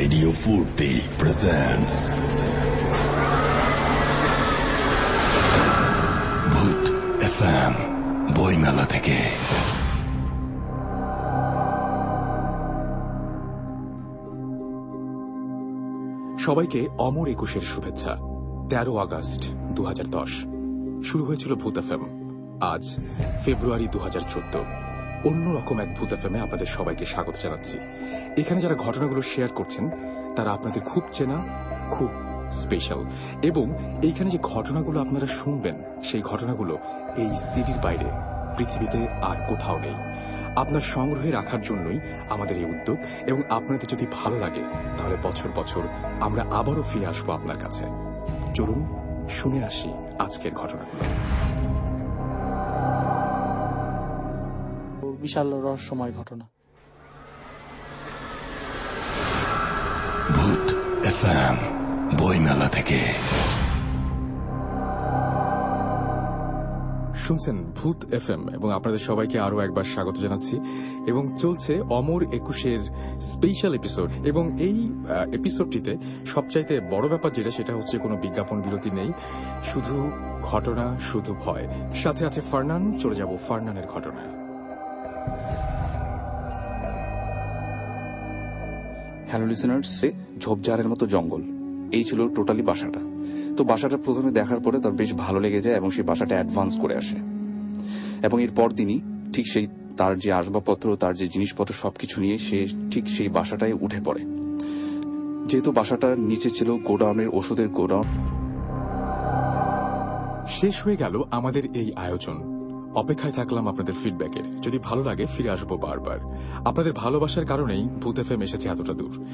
Radio Furti presents Bhoot FM বইমেলা থেকে সবাইকে অমর একুশের শুভেচ্ছা। তেরো আগস্ট দু হাজার দশ। শুরু হয়েছিল ভূত এফএম। আজ ফেব্রুয়ারি দু হাজার চোদ্দ। অন্যরকম এক ভূত এফএমে আপনাদের সবাইকে স্বাগত জানাচ্ছি। এখানে যারা ঘটনাগুলো শেয়ার করছেন, তারা আপনাদের খুব চেনা, খুব স্পেশাল এবং এইখানে যে ঘটনাগুলো আপনারা শুনবেন, সেই ঘটনাগুলো এই সিটির বাইরে, পৃথিবীতে আর কোথাও নেই। আপনার সংগ্রহে রাখার জন্যই আমাদের এই উদ্যোগ, এবং আপনাদের যদি ভালো লাগে, তাহলে বছর বছর আমরা আবারও ফিরে আসব আপনার কাছে। চলুন, শুনে আসি আজকের ঘটনাগুলো। বিশাল রহস্যময় ঘটনা। ভূত এফএম বইমেলা থেকে। শুনছেন ভূত এফএম এবং আপনাদের সবাইকে আরও একবার স্বাগত জানাচ্ছি। এবং চলছে অমর একুশের স্পেশাল এপিসোড এবং এই এপিসোডটিতে সবচাইতে বড় ব্যাপার যেটা সেটা হচ্ছে কোনো বিজ্ঞাপন বিরতি নেই। শুধু ঘটনা শুধু ভয়। সাথে আছে ফার্নান চলে যাব ফার্নানের ঘটনায়। হ্যালো লিসেনার্স ঝোপঝাড়ের মতো জঙ্গল। এই ছিল টোটালি বাসাটা। তো বাসাটা প্রথমে দেখার পরে তার বেশ ভালো লেগে যায় এবং সেই বাসাটা অ্যাডভান্স করে আসে। এবং এরপর পরদিনই ঠিক সেই তার যে আসবাবপত্র, তার যে জিনিসপত্র সবকিছু নিয়ে সে ঠিক সেই বাসাটায় উঠে পড়ে। যেহেতু বাসাটার নিচে ছিল গোডাউনের ওষুধের গোডাউন। শেষ হয়ে গেল আমাদের এই আয়োজন। অপেক্ষায় থাকলাম আপনাদের ফিডব্যাকের যদি ভালো লাগে, ফিরে আসব বারবার। আপনাদের ভালোবাসার কারণেই ভূত এফএম এসেছে এতটা দূর।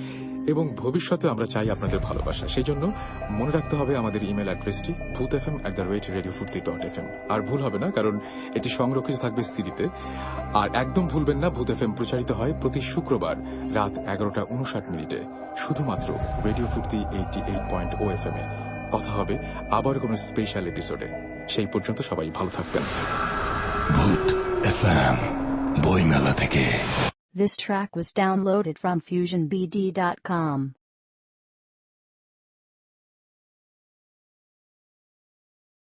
এবং ভবিষ্যতে আমরা চাই আপনাদের ভালোবাসা। সেই জন্য মনে রাখতে হবে আমাদের ইমেল অ্যাড্রেসটি Bhoot F M at the rate radio Furti dot F R ভুল হবে না, কারণ এটি সংরক্ষিত থাকবে সিডিতে আর একদম ভুলবেন না, ভূত এফ এম প্রচারিত হয় প্রতি শুক্রবার রাত এগারোটা উনষাট মিনিটে। শুধুমাত্র radio Furti eighty eight point o F M এ। কথা হবে আবার কোনো স্পেশাল এপিসোডে সেই পর্যন্ত সবাই ভালো থাকবেন। ভূত এফএম বইমেলা থেকে This track was downloaded from FusionBD.com.